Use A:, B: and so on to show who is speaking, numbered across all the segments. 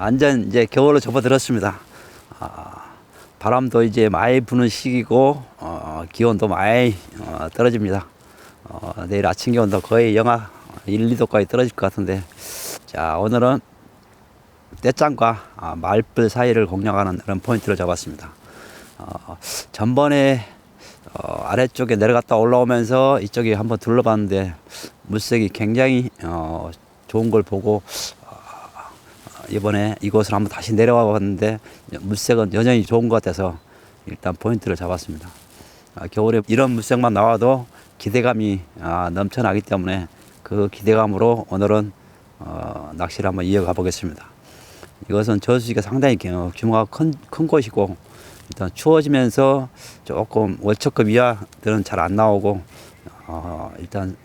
A: 완전 이제 겨울로 접어들었습니다. 아, 바람도 이제 많이 부는 시기고 어, 기온도 많이 어, 떨어집니다. 어, 내일 아침 기온도 거의 영하 1, 2도까지 떨어질 것 같은데 자 오늘은 떼짱과 아, 말불 사이를 공략하는 그런 포인트를 잡았습니다. 어, 전번에 어, 아래쪽에 내려갔다 올라오면서 이쪽에 한번 둘러봤는데 물색이 굉장히 어, 좋은 걸 보고 어, 이번에 이곳을 한번 다시 내려와 봤는데 물색은 여전히 좋은 것 같아서 일단 포인트를 잡았습니다. 아, 겨울에 이런 물색만 나와도 기대감이 아, 넘쳐나기 때문에 그 기대감으로 오늘은 어, 낚시를 한번 이어가 보겠습니다. 이것은 저수지가 상당히 겨- 규모가 큰, 큰 곳이고 일단 추워지면서 조금 월척급 이하들은 잘 안 나오고 어, 일단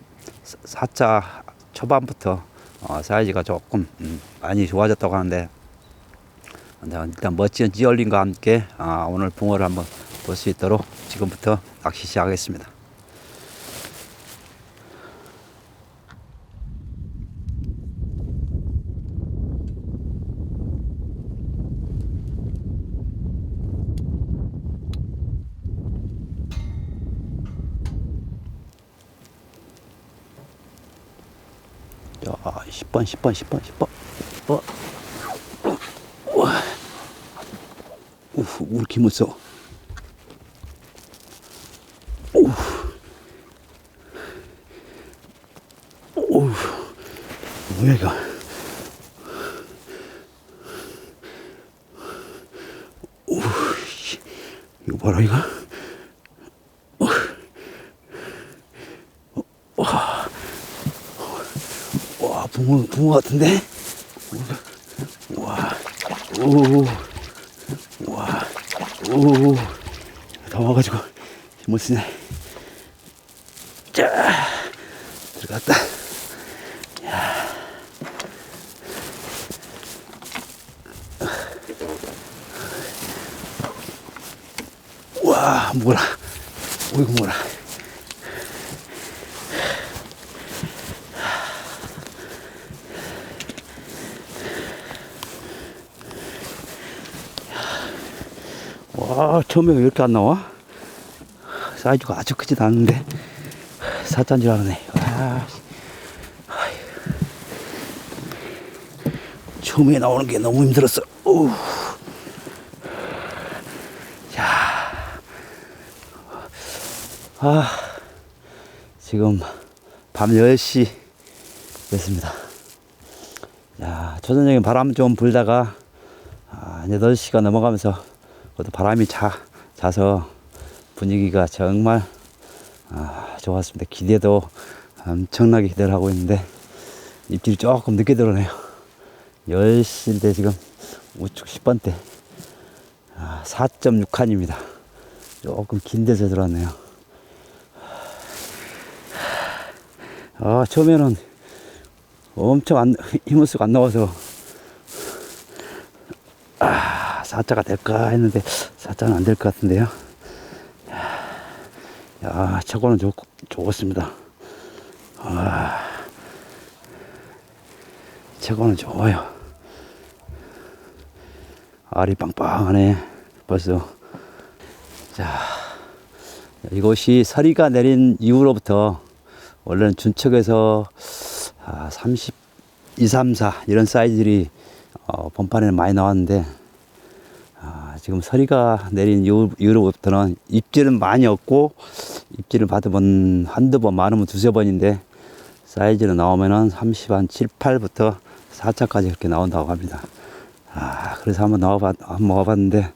A: 사- 사자 초반부터 어, 사이즈가 조금 음, 많이 좋아졌다고 하는데 일단 멋진 지얼린과 함께 아, 오늘 붕어를 한번 볼 수 있도록 지금부터 낚시 시작하겠습니다. 야, 10번, 10번, 10번, 10번. 어. 우와. 우후, 왜 이렇게 무서워? 우후. 우후. 뭐야, 이거? 우후, 씨. 이거 봐라, 이거? 와, 붕어, 붕어 같은데? 와, 오, 와, 오, 다 와가지고 힘을 쓰네. 자, 들어갔다. 야. 와, 뭐라. 어이구, 뭐라. 와, 처음에 왜 이렇게 안 나와? 사이즈가 아주 크지도 않은데. 사자인 줄 알았네. 와. 처음에 나오는 게 너무 힘들었어. 오. 자. 아, 지금 밤 10시 됐습니다. 야, 초저녁에 바람 좀 불다가 아, 8시가 넘어가면서 그것도 바람이 자, 자서 분위기가 정말 아, 좋았습니다. 기대도 엄청나게 기대를 하고 있는데 입질이 조금 늦게 들어오네요. 10시인데 지금 우측 10번대 아, 4.6칸입니다. 조금 긴 데서 들어왔네요. 아, 처음에는 엄청 안, 힘을 쓰고 안 나와서 아, 사자가 될까 했는데 사자는 안 될 것 같은데요. 야, 저거는 좋, 좋습니다. 아, 저거는 좋아요. 알이 빵빵하네. 벌써. 자, 이곳이 서리가 내린 이후로부터 원래는 준척에서 아, 30, 2, 3, 4 이런 사이즈들이 어, 본판에는 많이 나왔는데 아, 지금 서리가 내린 이후, 이후로부터는 입질은 많이 없고 입질을 받으면 한두 번 많으면 두세 번인데 사이즈는 나오면은 30, 한 7, 8부터 4차까지 이렇게 나온다고 합니다. 아, 그래서 한번 나와봤, 한번 와봤는데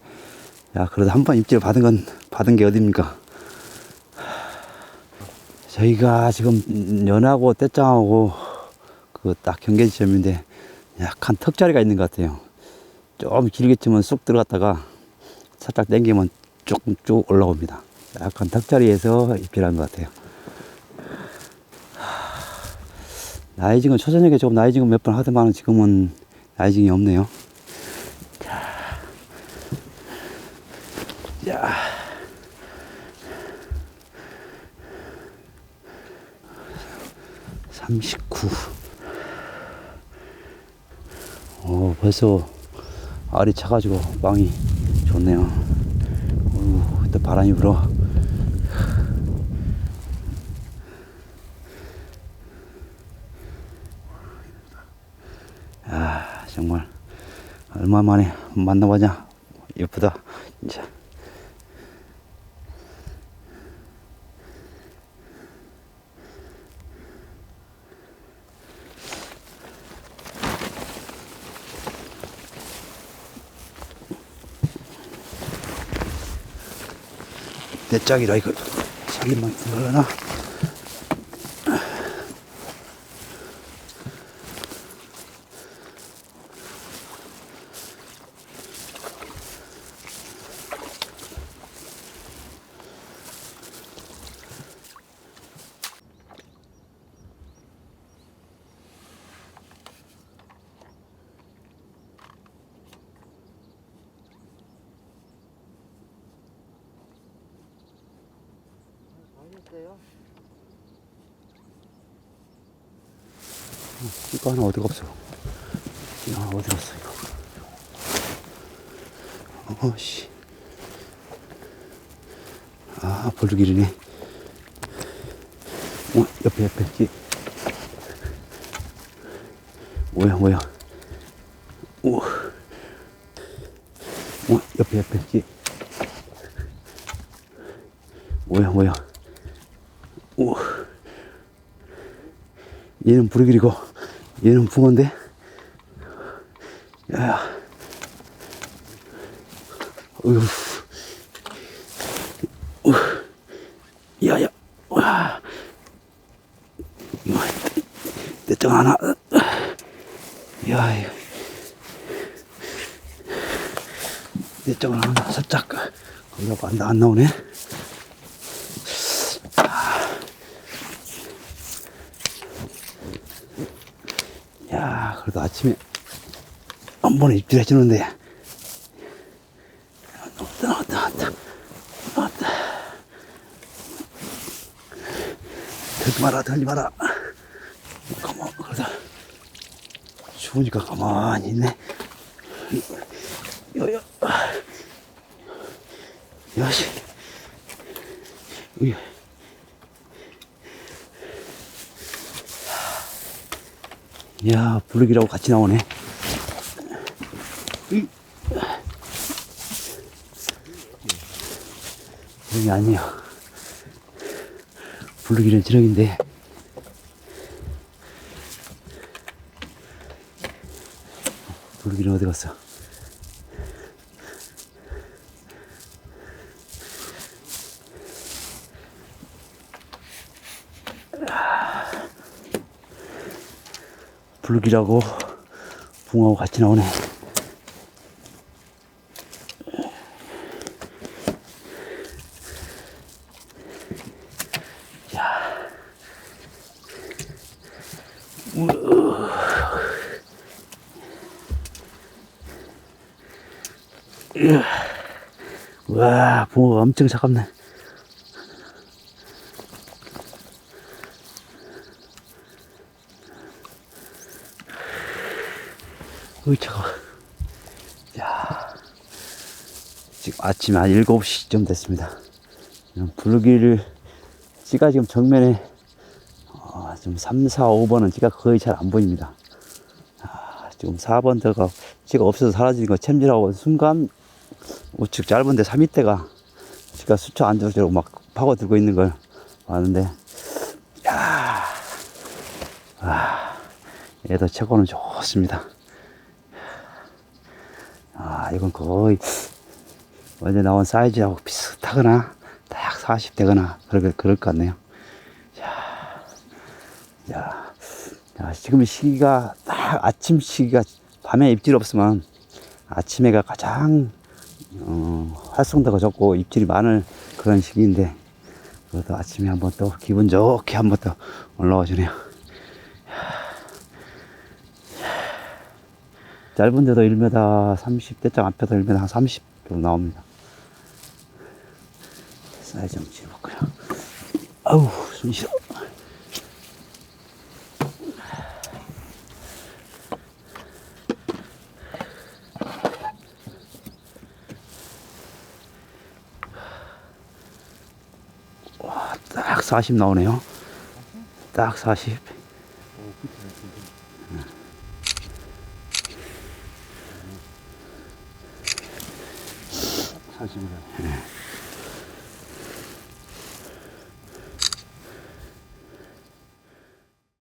A: 야, 그래도 한 번 입질 받은 건 받은 게 어딥니까? 저희가 지금 연하고 떼짱하고 그 딱 경계 지점인데 약간 턱자리가 있는 것 같아요. 좀 길겠지만 쑥 들어갔다가 살짝 당기면 조금 쭉 올라옵니다. 약간 턱자리에서 입질한 것 같아요. 나이징은 초저녁에 조금 나이징은 몇 번 하더만 지금은 나이징이 없네요. 자, 자. 삼십구. 어, 벌써 알이 차가지고 망이 좋네요. 어휴, 또 바람이 불어. 아, 정말 얼마 만에 만나보냐. 예쁘다. 진짜. 내 짝이라 이거 살림만 들어가나? 이거 하나 어디가 없어? 야, 어디 갔어, 이거? 어, 씨. 아, 볼루길이네. 어, 옆에, 옆에, 뒤. 뭐야, 뭐야. 오. 어, 옆에, 옆에, 뒤. 뭐야, 뭐야. 오. 얘는 부르길이고 얘는 붕어인데? 야. 어휴. 우. 야야. 와. 내장 하나. 야 이거. 내장을 하나 살짝. 거기가 안, 나- 안 나오네 야, 그래도 아침에 한 번에 입질 해 주는데. 나왔다, 나왔다, 나왔다. 나왔다. 들지 마라, 들지 마라. 가만, 그러다. 추우니까 가만히 있네. 여여. 여시. 으이. 이야, 부르기라고 같이 나오네. 이. 여기 아니야. 부르기는 지렁인데. 부르기는 어디 갔어? 불길하고 붕하고 같이 나오네. 와, 붕어가 엄청 차갑네. 어이, 차가워. 야 지금 아침 한 7시쯤 됐습니다. 부르기를, 찌가 지금 정면에, 어, 지금 3, 4, 5번은 찌가 거의 잘 안 보입니다. 아, 지금 4번 대가 찌가 없어서 사라지는 거 챔질하고 순간 우측 짧은데 3위대가 찌가 수초 안정적으로 막 파고들고 있는 걸 봤는데, 야 아, 얘도 최고는 좋습니다. 아, 이건 거의 어제 나온 사이즈하고 비슷하거나 딱 40대거나 그럴, 그럴 것 같네요. 자, 자, 자, 지금 시기가 딱 아침 시기가 밤에 입질 없으면 아침에가 가장 어, 활성도가 적고 입질이 많을 그런 시기인데 그래도 아침에 한번 또 기분 좋게 한번 또 올라와 주네요. 짧은 데도 1m 30대장 앞에도 1m 30 정도 나옵니다. 사이즈 좀 집어볼까요? 아우, 숨 쉬어. 와, 딱 40 나오네요. 딱 40.
B: 사십이네.